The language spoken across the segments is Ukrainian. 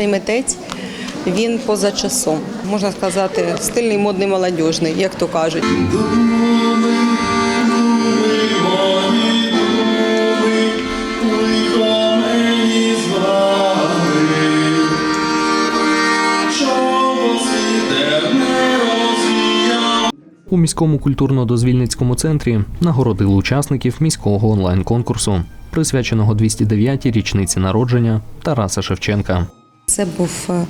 динамічний митець. Він поза часом, можна сказати, стильний, модний, молодіжний, як то кажуть. У міському культурно-дозвільницькому центрі нагородили учасників міського онлайн-конкурсу, присвяченого 209-й річниці народження Тараса Шевченка. Це був е, е,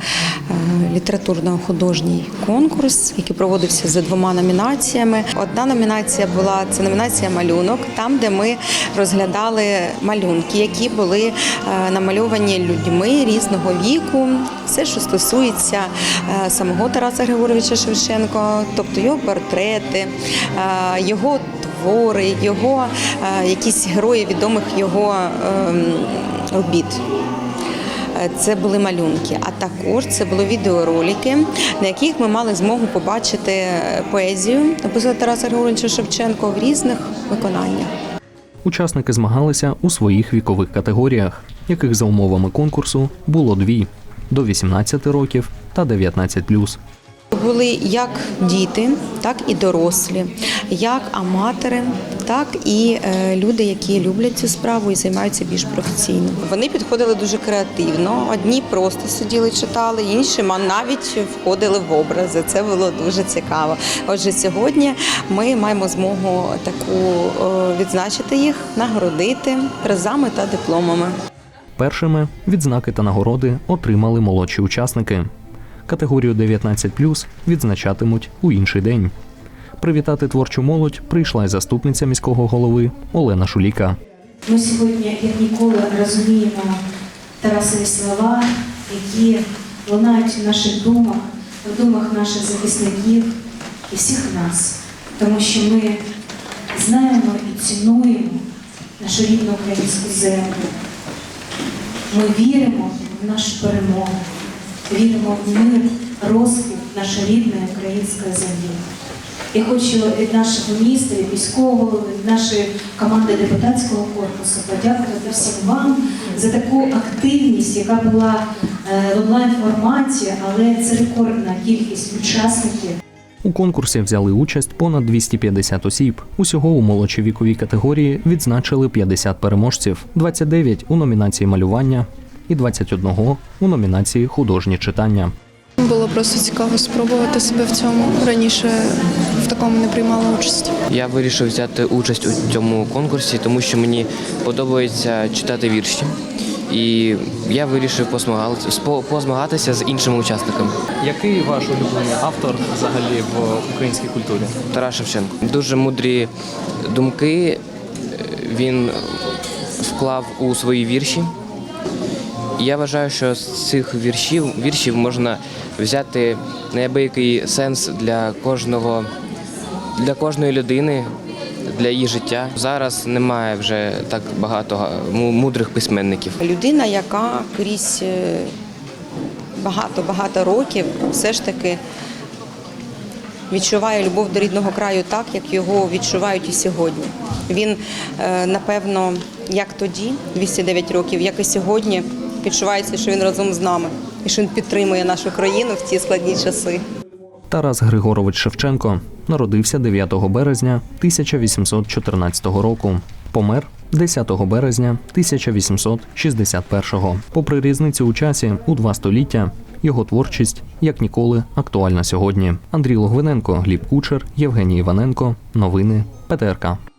літературно-художній конкурс, який проводився за двома номінаціями. Одна номінація була це номінація малюнок, там, де ми розглядали малюнки, які були е, намальовані людьми різного віку. Все, що стосується самого Тараса Григоровича Шевченка, тобто його портрети, його твори, його якісь герої відомих його ем, робіт. Е, Це були малюнки, а також це були відеоролики, на яких ми мали змогу побачити е, поезію написала Тараса Григоровича Шевченко в різних виконаннях. Учасники змагалися у своїх вікових категоріях, яких за умовами конкурсу було дві до 18 років та 19+. Були як діти, так і дорослі, як аматори, так і е, люди, які люблять цю справу і займаються більш професійно. Вони підходили дуже креативно. Одні просто сиділи, читали, інші навіть входили в образи. Це було дуже цікаво. Отже, сьогодні ми маємо змогу таку е, відзначити їх, нагородити призами та дипломами. Першими відзнаки та нагороди отримали молодші учасники. Категорію 19+, відзначатимуть у інший день. Привітати творчу молодь прийшла й заступниця міського голови Олена Шуліка. Ми сьогодні, як ніколи, розуміємо Тарасові слова, які лунають в наших думах, в думах наших захисників і всіх нас, тому що ми знаємо і цінуємо нашу рідну українську землю. Ми віримо в нашу перемогу, віримо в мир, розквіт нашої рідної української землі. Я хочу від нашого міністра, від міського голови, від нашої команди депутатського корпусу подякувати всім вам за таку активність, яка була е, в онлайн форматі, але це рекордна кількість учасників. У конкурсі взяли участь понад 250 осіб. Усього у молодшій віковій категорії відзначили 50 переможців, 29 у номінації малювання і 21 у номінації художнє читання. Було просто цікаво спробувати себе в цьому. Раніше в такому не приймала участь. Я вирішив взяти участь у цьому конкурсі, тому що мені подобається читати вірші. І я вирішив позмагатися з іншими учасниками. Який ваш улюблений автор взагалі в українській культурі? Тарас Шевченко. Дуже мудрі думки е, він вклав у свої вірші. Я вважаю, що з цих віршів, віршів можна взяти неабиякий сенс для кожного, для кожної людини, для її життя. Зараз немає вже так багато мудрих письменників. Людина, яка крізь багато-багато років все ж таки відчуває любов до рідного краю так, як його відчувають і сьогодні. Він, е, напевно, як тоді, 209 років, як і сьогодні, відчувається, що він разом з нами і що він підтримує нашу країну в ці складні часи. Тарас Григорович Шевченко народився 9 березня 1814 року. Помер 10 березня 1861. Попри різницю у часі у два століття, його творчість як ніколи актуальна сьогодні. Андрій Логвиненко, Гліб Кучер, Євгеній Іваненко. Новини ПТРК.